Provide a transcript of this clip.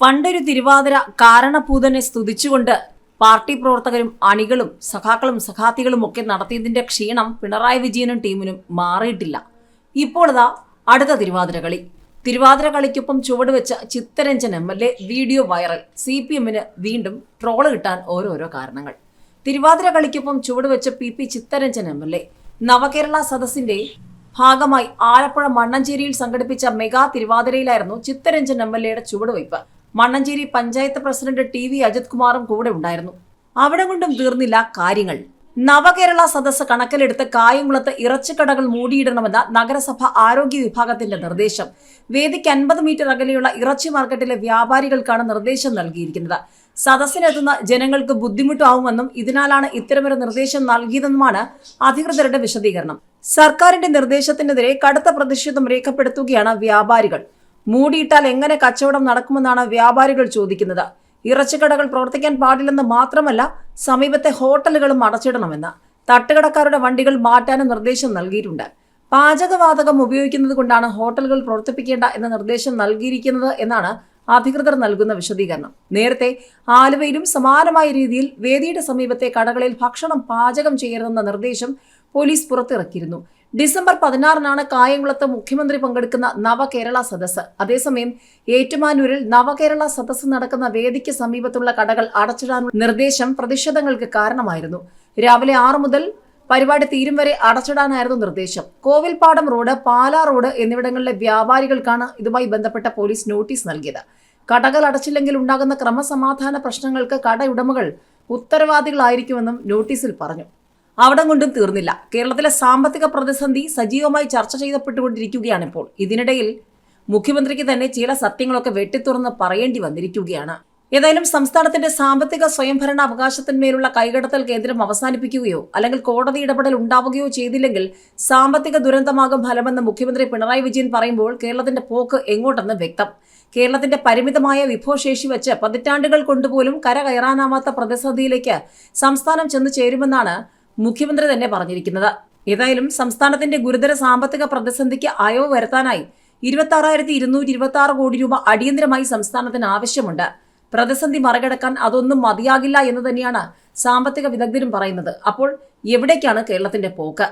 പണ്ടൊരു തിരുവാതിര കാരണഭൂതനെ സ്തുതിച്ചുകൊണ്ട് പാർട്ടി പ്രവർത്തകരും അണികളും സഖാക്കളും സഖാത്തികളും ഒക്കെ നടത്തിയതിന്റെ ക്ഷീണം പിണറായി വിജയനും ടീമിനും മാറിയിട്ടില്ല. ഇപ്പോഴതാ അടുത്ത തിരുവാതിര കളി. തിരുവാതിര കളിക്കൊപ്പം ചുവടുവെച്ച Chittaranjan M L A video viral. C P എമ്മിന് വീണ്ടും ട്രോൾ കിട്ടാൻ ഓരോരോ കാരണങ്ങൾ. തിരുവാതിര കളിക്കൊപ്പം ചുവടുവെച്ച P P Chittaranjan M L A Navakerala സദസ്സിന്റെ ഭാഗമായി ആലപ്പുഴ മണ്ണഞ്ചേരിയിൽ സംഘടിപ്പിച്ച മെഗാ തിരുവാതിരയിലായിരുന്നു ചിത്തരഞ്ജൻ എം എൽ എയുടെ ചുവടുവയ്പ് Mannancheri panchayat president T V Ajith കുമാറും കൂടെ ഉണ്ടായിരുന്നു. അവിടെ കൊണ്ടും തീർന്നില്ല കാര്യങ്ങൾ. നവകേരള സദസ്സ് കണക്കിലെടുത്ത് കായംകുളത്ത് ഇറച്ചിക്കടകൾ മൂടിയിടണമെന്ന നഗരസഭ ആരോഗ്യ വിഭാഗത്തിന്റെ നിർദ്ദേശം. വേദിക്ക് അൻപത് മീറ്റർ അകലെയുള്ള ഇറച്ചി മാർക്കറ്റിലെ വ്യാപാരികൾക്കാണ് നിർദ്ദേശം നൽകിയിരിക്കുന്നത്. സദസ്സിനെത്തുന്ന ജനങ്ങൾക്ക് ബുദ്ധിമുട്ടാവുമെന്നും ഇതിനാലാണ് ഇത്തരമൊരു നിർദ്ദേശം നൽകിയതെന്നുമാണ് അധികൃതരുടെ വിശദീകരണം. സർക്കാരിന്റെ നിർദ്ദേശത്തിനെതിരെ കടുത്ത പ്രതിഷേധം രേഖപ്പെടുത്തുകയാണ് വ്യാപാരികൾ. മൂടിയിട്ടാൽ എങ്ങനെ കച്ചവടം നടക്കുമെന്നാണ് വ്യാപാരികൾ ചോദിക്കുന്നത്. ഇറച്ചിക്കടകൾ പ്രവർത്തിക്കാൻ പാടില്ലെന്ന് മാത്രമല്ല സമീപത്തെ ഹോട്ടലുകളും അടച്ചിടണമെന്ന് തട്ടുകടക്കാരുടെ വണ്ടികൾ മാറ്റാനും നിർദ്ദേശം നൽകിയിട്ടുണ്ട്. പാചകവാതകം ഉപയോഗിക്കുന്നത് കൊണ്ടാണ് ഹോട്ടലുകൾ പ്രവർത്തിപ്പിക്കേണ്ട എന്ന നിർദ്ദേശം നൽകിയിരിക്കുന്നത് എന്നാണ് അധികൃതർ നൽകുന്ന വിശദീകരണം. നേരത്തെ ആലുവയിലും സമാനമായ രീതിയിൽ വേദിയുടെ സമീപത്തെ കടകളിൽ ഭക്ഷണം പാചകം ചെയ്യരുതെന്ന നിർദ്ദേശം പോലീസ് പുറത്തിറക്കിയിരുന്നു. ഡിസംബർ പതിനാറിനാണ് കായംകുളത്ത് മുഖ്യമന്ത്രി പങ്കെടുക്കുന്ന നവകേരള സദസ്സ്. അതേസമയം ഏറ്റുമാനൂരിൽ നവകേരള സദസ്സ് നടക്കുന്ന വേദിക്ക് സമീപത്തുള്ള കടകൾ അടച്ചിടാനുള്ള നിർദ്ദേശം പ്രതിഷേധങ്ങൾക്ക് കാരണമായിരുന്നു. രാവിലെ ആറു മുതൽ പരിപാടി തീരും വരെ അടച്ചിടാനായിരുന്നു നിർദ്ദേശം. കോവിൽപാടം റോഡ് പാലാ റോഡ് എന്നിവിടങ്ങളിലെ വ്യാപാരികൾക്കാണ് ഇതുമായി ബന്ധപ്പെട്ട പോലീസ് നോട്ടീസ് നൽകിയത്. കടകൾ അടച്ചില്ലെങ്കിൽ ഉണ്ടാകുന്ന ക്രമസമാധാന പ്രശ്നങ്ങൾക്ക് കടയുടമകൾ ഉത്തരവാദികളായിരിക്കുമെന്നും നോട്ടീസിൽ പറഞ്ഞു. അവിടം കൊണ്ടും തീർന്നില്ല. കേരളത്തിലെ സാമ്പത്തിക പ്രതിസന്ധി സജീവമായി ചർച്ച ചെയ്യപ്പെട്ടുകൊണ്ടിരിക്കുകയാണിപ്പോൾ ഇതിനിടയിൽ മുഖ്യമന്ത്രിക്ക് തന്നെ ചില സത്യങ്ങളൊക്കെ വെട്ടിത്തുറന്ന് പറയേണ്ടി വന്നിരിക്കുകയാണ്. ഏതായാലും സംസ്ഥാനത്തിന്റെ സാമ്പത്തിക സ്വയംഭരണ അവകാശത്തിന്മേലുള്ള കൈകടത്തൽ കേന്ദ്രം അവസാനിപ്പിക്കുകയോ അല്ലെങ്കിൽ കോടതി ഇടപെടൽ ഉണ്ടാവുകയോ ചെയ്തില്ലെങ്കിൽ സാമ്പത്തിക ദുരന്തമാകും ഫലമെന്ന് മുഖ്യമന്ത്രി പിണറായി വിജയൻ പറയുമ്പോൾ കേരളത്തിന്റെ പോക്ക് എങ്ങോട്ടെന്ന് വ്യക്തം. കേരളത്തിന്റെ പരിമിതമായ വിഭവശേഷി വെച്ച് പതിറ്റാണ്ടുകൾ കൊണ്ടുപോലും കര കയറാനാവാത്ത പ്രതിസന്ധിയിലേക്ക് സംസ്ഥാനം ചെന്നു ചേരുമെന്നാണ് മുഖ്യമന്ത്രി തന്നെ പറഞ്ഞിരിക്കുന്നത്. ഏതായാലും സംസ്ഥാനത്തിന്റെ ഗുരുതര സാമ്പത്തിക പ്രതിസന്ധിക്ക് അയവ് വരുത്താനായി ഇരുപത്തി ഇരുന്നൂറ്റി ഇരുപത്തി ആറ് കോടി രൂപ അടിയന്തരമായി സംസ്ഥാനത്തിന് ആവശ്യമുണ്ട്. പ്രതിസന്ധി മറികടക്കാൻ അതൊന്നും മതിയാകില്ല എന്ന് തന്നെയാണ് സാമ്പത്തിക വിദഗ്ധരും പറയുന്നത്. അപ്പോൾ എവിടേക്കാണ് കേരളത്തിന്റെ പോക്ക്?